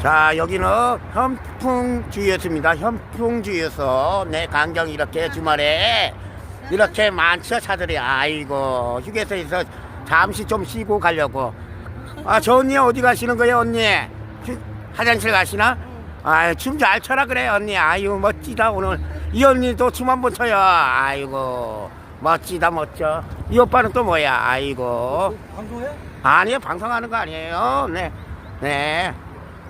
자, 여기는 현풍주유소입니다. 현풍주유소. 네, 강경 이렇게 주말에 이렇게 많죠, 차들이. 아이고, 휴게소에서 잠시 좀 쉬고 가려고. 아, 저 언니 어디 가시는 거예요, 언니? 휴- 화장실 가시나? 아유, 춤잘 춰라 그래, 언니. 아유, 멋지다, 오늘. 이 언니도 춤 한번 춰요. 아이고, 멋지다, 멋져. 이 오빠는 또 뭐야, 아이고. 방송해? 아니요, 방송하는 거 아니에요. 네. 네.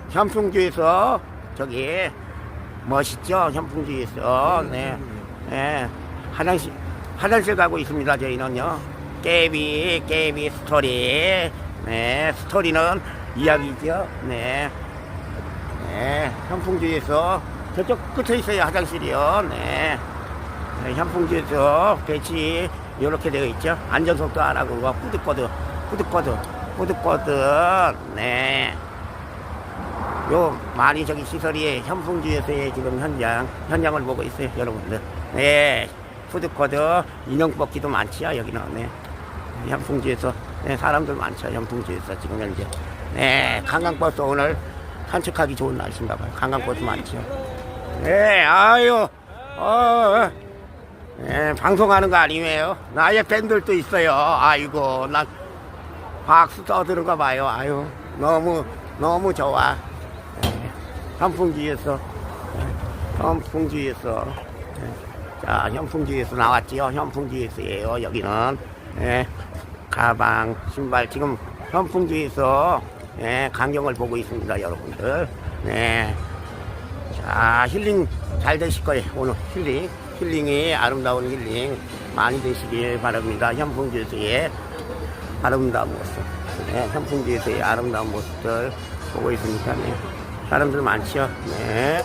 현풍주에서 저기 멋있죠? 현풍주에서 네. 네. 화장실 화장실 가고 있습니다. 저희는요. 깨비 깨비 스토리. 네. 스토리는 이야기죠. 네. 네. 현풍주에서 저쪽 끝에 있어요. 화장실이요. 네. 네, 현풍주에서 배치 이렇게 되어 있죠. 안전속도 안 하고 뿌듯거드 뿌듯거드 뿌듯거드 네. 요 많이 저기 시설이 현풍주에서의 지금 현장 현장을 보고 있어요, 여러분들. 네. 푸드코드 인형 뽑기도 많지요, 여기는. 네. 현풍주에서 네, 사람들 많죠, 현풍주에서 지금 현재. 네, 관광버스 오늘 산책하기 좋은 날씨인가 봐요. 관광버스 많죠. 네, 아유, 어, 예, 방송하는 거 아니에요? 나의 팬들도 있어요. 아이고, 나 박수 떠드는 거 봐요. 아유, 너무, 너무 좋아. 예, 현풍주에서, 예, 현풍주에서, 예, 자, 현풍주에서 나왔지요. 현풍주에서예요. 여기는, 예, 가방, 신발, 지금 현풍주에서, 예, 강경을 보고 있습니다, 여러분들. 네. 자, 힐링 잘 되실 거예요. 오늘 힐링. 힐링이 아름다운 힐링 많이 되시길 바랍니다. 현풍주에서의 아름다운 모습. 네, 현풍주에서의 아름다운 모습들 보고 있으니까, 네. 사람들 많죠? 네.